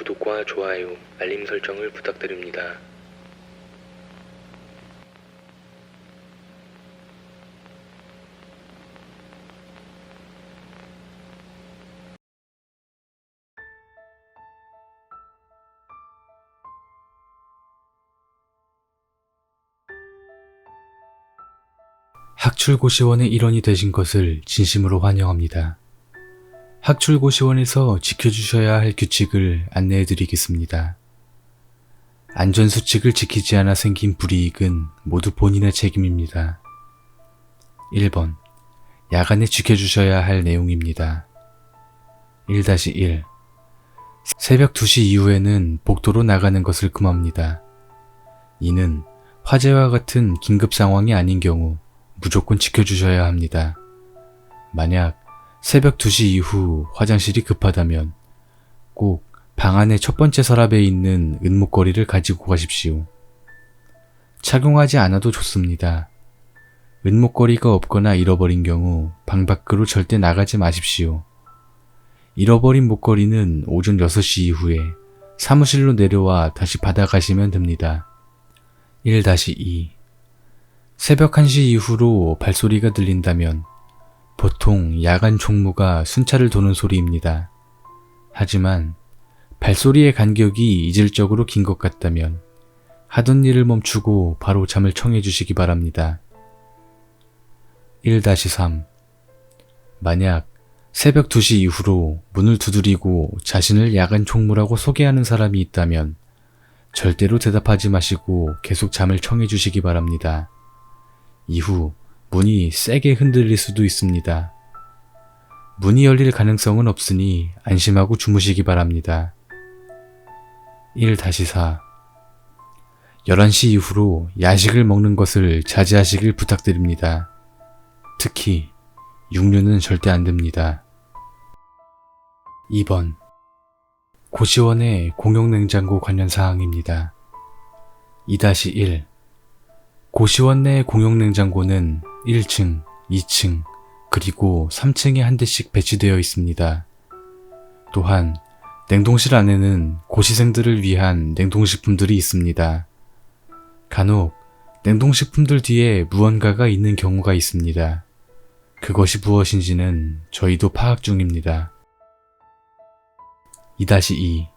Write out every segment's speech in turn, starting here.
구독과 좋아요, 알림 설정을 부탁드립니다. 학출고시원의 일원이 되신 것을 진심으로 환영합니다. 학출고시원에서 지켜주셔야 할 규칙을 안내해 드리겠습니다. 안전수칙을 지키지 않아 생긴 불이익은 모두 본인의 책임입니다. 1번. 야간에 지켜주셔야 할 내용입니다. 1-1. 새벽 2시 이후에는 복도로 나가는 것을 금합니다. 이는 화재와 같은 긴급 상황이 아닌 경우 무조건 지켜주셔야 합니다. 만약 새벽 2시 이후 화장실이 급하다면 꼭 방 안의 첫 번째 서랍에 있는 은목걸이를 가지고 가십시오. 착용하지 않아도 좋습니다. 은목걸이가 없거나 잃어버린 경우 방 밖으로 절대 나가지 마십시오. 잃어버린 목걸이는 오전 6시 이후에 사무실로 내려와 다시 받아가시면 됩니다. 1-2 새벽 1시 이후로 발소리가 들린다면 보통 야간 총무가 순찰을 도는 소리입니다. 하지만 발소리의 간격이 이질적으로 긴 것 같다면 하던 일을 멈추고 바로 잠을 청해 주시기 바랍니다. 1-3 만약 새벽 2시 이후로 문을 두드리고 자신을 야간 총무라고 소개하는 사람이 있다면 절대로 대답하지 마시고 계속 잠을 청해 주시기 바랍니다. 이후 문이 세게 흔들릴 수도 있습니다. 문이 열릴 가능성은 없으니 안심하고 주무시기 바랍니다. 1-4 11시 이후로 야식을 먹는 것을 자제하시길 부탁드립니다. 특히 육류는 절대 안 됩니다. 2번 고시원의 공용냉장고 관련 사항입니다. 2-1 고시원 내 공용냉장고는 1층, 2층, 그리고 3층에 한 대씩 배치되어 있습니다. 또한 냉동실 안에는 고시생들을 위한 냉동식품들이 있습니다. 간혹 냉동식품들 뒤에 무언가가 있는 경우가 있습니다. 그것이 무엇인지는 저희도 파악 중입니다. 2-2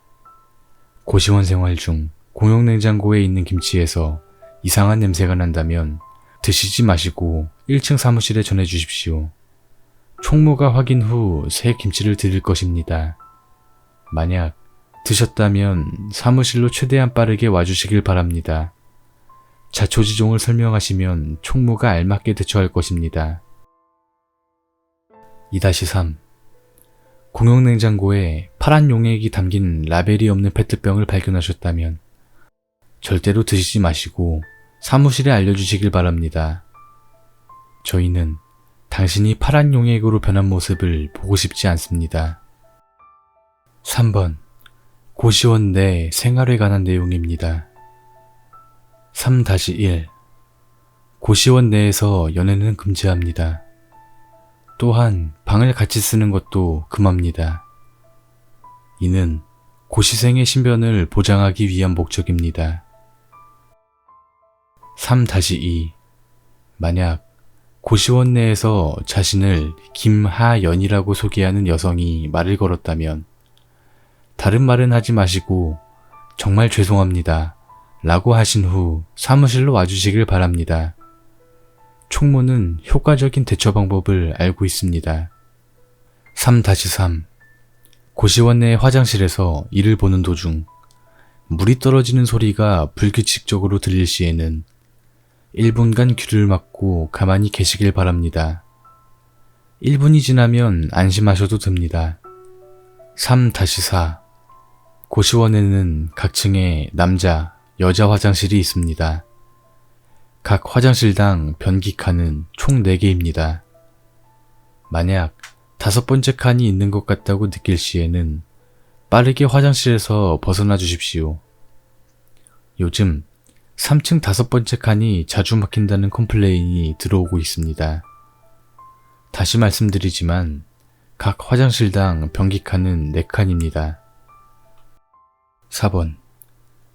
고시원 생활 중 공용냉장고에 있는 김치에서 이상한 냄새가 난다면 드시지 마시고 1층 사무실에 전해 주십시오. 총무가 확인 후 새 김치를 드릴 것입니다. 만약 드셨다면 사무실로 최대한 빠르게 와주시길 바랍니다. 자초지종을 설명하시면 총무가 알맞게 대처할 것입니다. 2-3 공용냉장고에 파란 용액이 담긴 라벨이 없는 페트병을 발견하셨다면 절대로 드시지 마시고 사무실에 알려주시길 바랍니다. 저희는 당신이 파란 용액으로 변한 모습을 보고 싶지 않습니다. 3번 고시원 내 생활에 관한 내용입니다. 3-1 고시원 내에서 연애는 금지합니다. 또한 방을 같이 쓰는 것도 금합니다. 이는 고시생의 신변을 보장하기 위한 목적입니다. 3-2 만약 고시원 내에서 자신을 김하연이라고 소개하는 여성이 말을 걸었다면 다른 말은 하지 마시고 정말 죄송합니다 라고 하신 후 사무실로 와주시길 바랍니다. 총무는 효과적인 대처 방법을 알고 있습니다. 3-3 고시원 내 화장실에서 일을 보는 도중 물이 떨어지는 소리가 불규칙적으로 들릴 시에는 1분간 귀를 막고 가만히 계시길 바랍니다. 1분이 지나면 안심하셔도 됩니다. 3-4 고시원에는 각 층에 남자, 여자 화장실이 있습니다. 각 화장실당 변기 칸은 총 4개입니다. 만약 다섯 번째 칸이 있는 것 같다고 느낄 시에는 빠르게 화장실에서 벗어나 주십시오. 요즘 3층 다섯 번째 칸이 자주 막힌다는 컴플레인이 들어오고 있습니다. 다시 말씀드리지만 각 화장실당 변기 칸은 4칸입니다. 4번.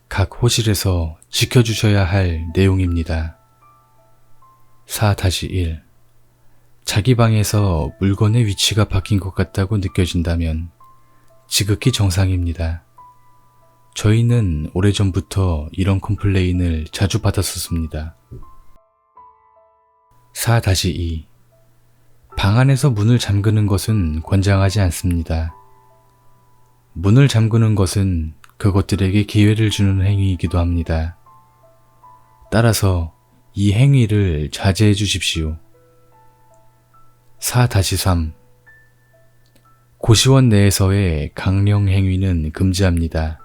각 호실에서 지켜주셔야 할 내용입니다. 4-1. 자기 방에서 물건의 위치가 바뀐 것 같다고 느껴진다면 지극히 정상입니다. 저희는 오래전부터 이런 컴플레인을 자주 받았었습니다. 4-2. 방 안에서 문을 잠그는 것은 권장하지 않습니다. 문을 잠그는 것은 그것들에게 기회를 주는 행위이기도 합니다. 따라서 이 행위를 자제해 주십시오. 4-3 고시원 내에서의 강령 행위는 금지합니다.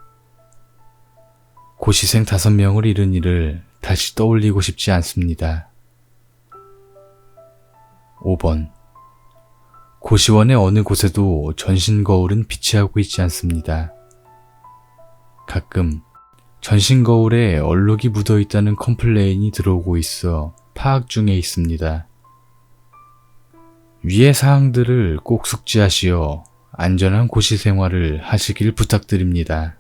고시생 5명을 잃은 일을 다시 떠올리고 싶지 않습니다. 5번 고시원의 어느 곳에도 전신 거울은 비치하고 있지 않습니다. 가끔 전신 거울에 얼룩이 묻어 있다는 컴플레인이 들어오고 있어 파악 중에 있습니다. 위의 사항들을 꼭 숙지하시어 안전한 고시 생활을 하시길 부탁드립니다.